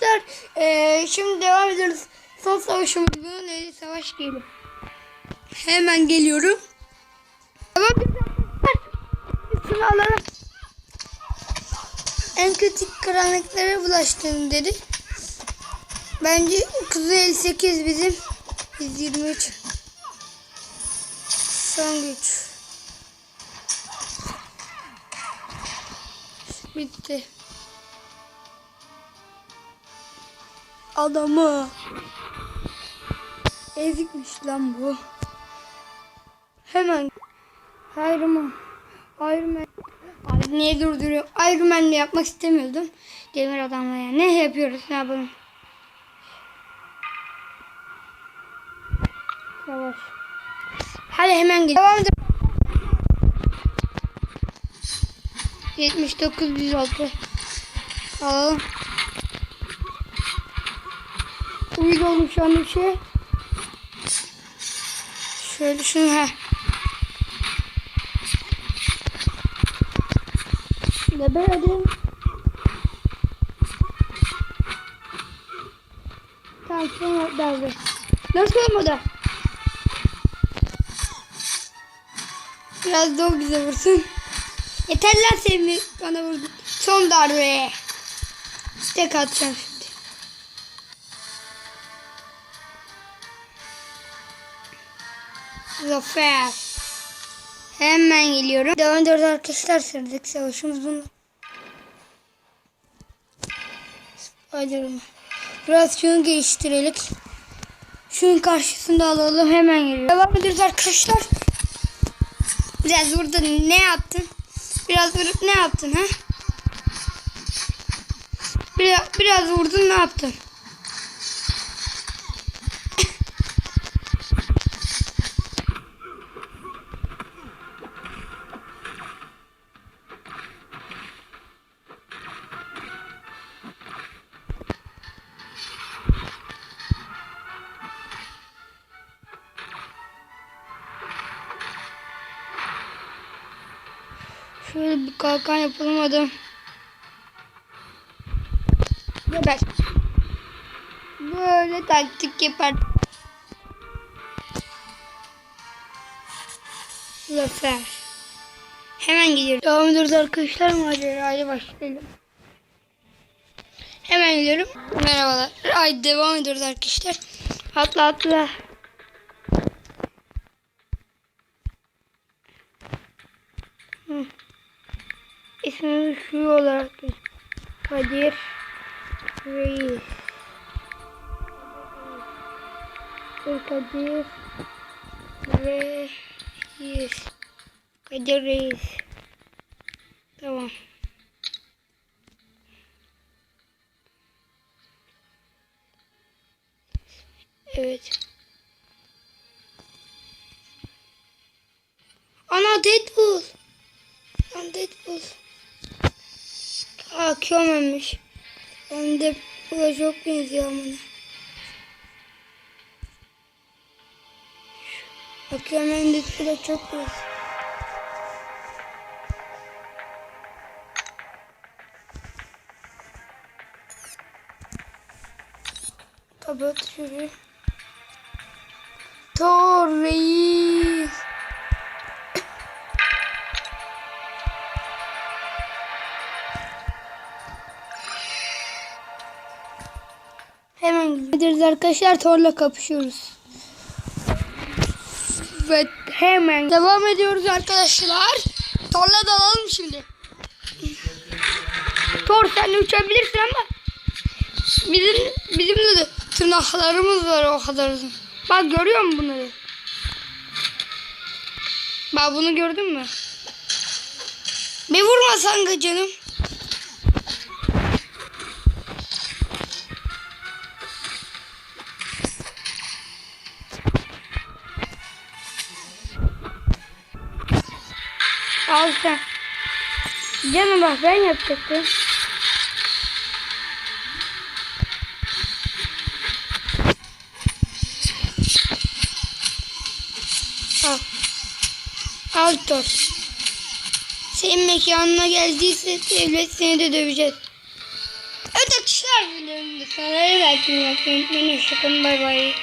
arkadaşlar. Ee, şimdi devam ediyoruz. Son savaşımız neydi? Savaş geliyor. Hemen geliyorum. Devam. Şunu alalım. En kötü karanlıklara bulaştığını dedi. Bence Kuzey 58 bizim. Biz 23. Son güç. Bitti. Adamı. Ezikmiş lan bu. Hemen. Iron Man. Iron Man. Abi niye durduruyor? Iron Man'le yapmak istemiyordum. Demir adamla ya. Ne yapıyoruz? Ne yapalım? Yavaş. Hadi hemen gidelim. Edelim. 79 106 Alalım. Uyuz olmuş şu an şey. Şöyle şunu ha. Geber hadi. Tamam sonra darbe. Nasıl olmadı? Biraz da o bize vursun. Yeter lan sevmi bana vurdun. Son darbe. Tek atacağım Zafer. Hemen geliyorum. Devam ediyoruz arkadaşlar. Sıradaki savaşımız bunu. Spiderman. Biraz şunu geliştirelim. Şunun karşısında alalım. Hemen geliyor. Devam ediyoruz arkadaşlar. Biraz vurdun. Ne yaptın? Biraz vurup ne yaptın ha? Biraz, biraz vurdun ne yaptın? Şöyle bir kalkan yapalım hadi. Geber. Böyle taktik yapar. Zafer. Hemen gidiyoruz. Devam ediyoruz arkadaşlar maceraya başlayalım. Hemen gidiyorum. Merhabalar. Ay devam ediyoruz arkadaşlar. Atla atla. İsmimiz şu olarak Kadir Reis. Kadir Reis. Kadir Reis. Tamam. Evet. Ana Deadpool. Lan Deadpool. Aa kömemiş. Ben de bu çok benziyor amına. Bakıyorum ben Deadpool'a çok benziyor. Kapat şurayı. Thor Hemen gidiyoruz arkadaşlar. Thor'la kapışıyoruz. Ve hemen devam ediyoruz arkadaşlar. Thor'la dalalım şimdi. Thor sen uçabilirsin ama bizim bizim de tırnaklarımız var o kadar uzun. Bak görüyor musun bunları? Bak bunu gördün mü? Bir vurma sanki canım. Al sen. Canım bak ben yapacaktım. Al. Al Thor. Senin mekanına geldiyse devlet seni de döveceğiz. Evet arkadaşlar videonun da sonuna geldim. Unutmayın. Hoşçakalın. Bay bay.